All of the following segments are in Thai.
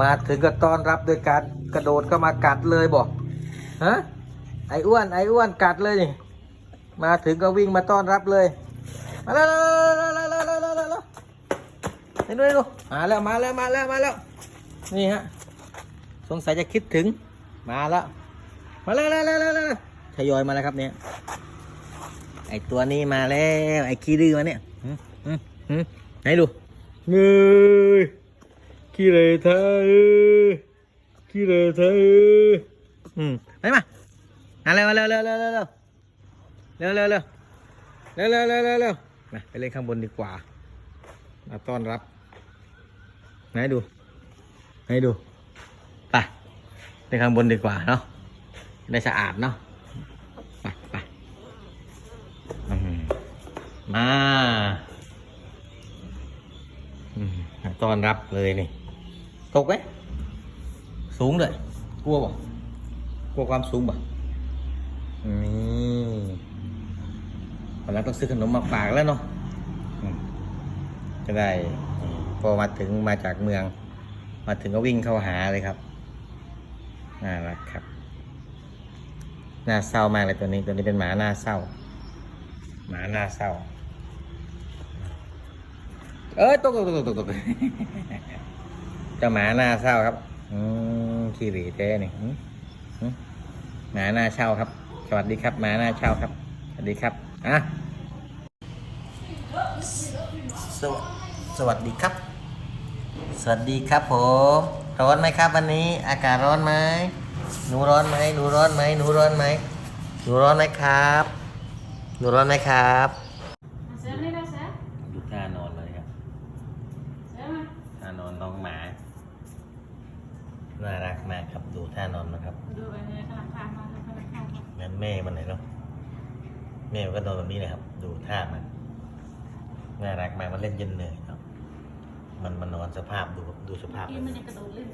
มาถึงก็ต้อนรับโดยการกระโดดเข้ามากัดเลยบอกฮะไอ้อ้วนไอ้อ้วนกัดเลยนี่มาถึงก็วิ่งมาต้อนรับเลยมาแล้วแล้วแล้วแล้วแล้วแล้วแล้วเห็นด้วยดูมาแล้วมาแล้วมาแล้วมาแล้วนี่ฮะสงสัยจะคิดถึงมาแล้วมาแล้วแล้วแล้วทยอยมาแล้วครับเนี่ยไอตัวนี้มาแล้วไอขี้ดื้อมาเนี่ยหืมหืมหืมไหนดูเงย ขี้เลยเธอขี้เลยเธออืมไปมาเร็วเร็วเร็วเร็วเร็วเร็วเร็วเร็วเร็วเร็วเร็วเร็วเร็วเร็วมาไปเล่นข้างบนดีกว่ามาต้อนรับไหนดูไหนดูไปเล่นข้างบนดีกว่าเนาะได้สะอาดเนาะไปไปมามาต้อนรับเลยนี่ ตกไหมสูงเลยกลัวบ่กลัวความสูงบ่นี่วันนั้นต้องซื้อขนมมาฝากแล้วเนาะจะได้พอมาถึงมาจากเมือง มาถึงก็วิ่งเข้าหาเลยครับน่ารักครับน่าเศร้ามากเลยตัวนี้ตัวนี้เป็นหมาหน้าเศร้า หมาหน้าเศร้า เอ้ยตกตกตกตกตก เจ้าหมาหน้าเศร้าครับ อืมขี้หรีเต้นี่อืมอืมหมาหน้าเช่าครับ สวัสดีครับหมาหน้าเช่าครับ สวัสดีครับอะสวสวัสดีครับ สวัสดีครับผมร้อนไหมครับวันนี้ อากาศร้อนไหมหนูร้อนไหมหนูร้อนไหมหนูร้อนไหมหนูร้อนไหมครับหนูร้อนไหมครับ Saya ni dah saya. ดูท่านอนเลยครับ Saya mah. ท่านอนน้องหมา น่ารักมากครับดูท่านอนนะครับ Duduk banyak kelakar mana kelakar. เหมือนแม่มันเลยเนาะแม่มันก็นอนแบบนี้เลยครับ ดูท่ามันน่ารักมากมันเล่นจนเหนื่อยเนาะมันมันนอนสภาพดูดูสภาพ Ini มัน banyak kedolin.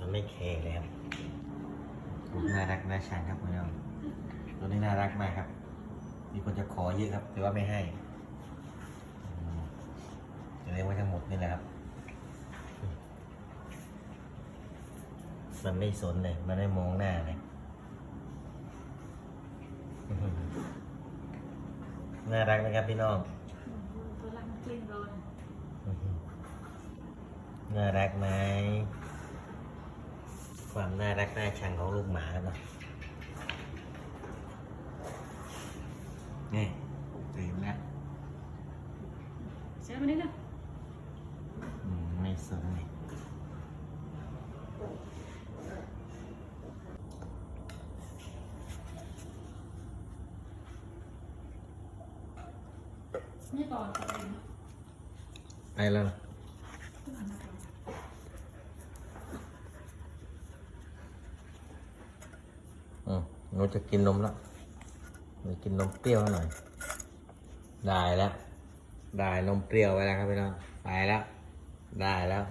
มันไม่เคเลยครับน่ารักน่าชังครับคุณผู้ชมตัวนี้น่ารักมากครับ มีคนจะขอเยอะครับ แต่ว่าไม่ให้อืมจะเลี้ยงไว้ทั้งหมดนี่แหละครับ มันไม่สนเลย มันไม่มองหน้าเลย น่ารักนะครับพี่น้อง Tu lah clean rồi. น่ารักไหม ความน่ารักน่าชังของลูกหมาเนาะนี่ตื่นแล้ว Saya mana dah? อืมไม่สนเลย ไปแล้วหรออืมหนูจะกินนมแล้วหนูกินนมเปรี้ยวหน่อย ได้แล้ว ได้นมเปรี้ยวไปแล้วครับพี่น้องไปแล้ว ได้แล้ว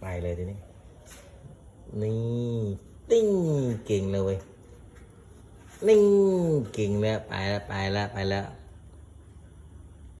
ไปเลยทีนี้ นี่ติ้งเก่งเลยเว้ยนิ่งเก่งแล้วไปแล้วไปแล้วไปแล้ว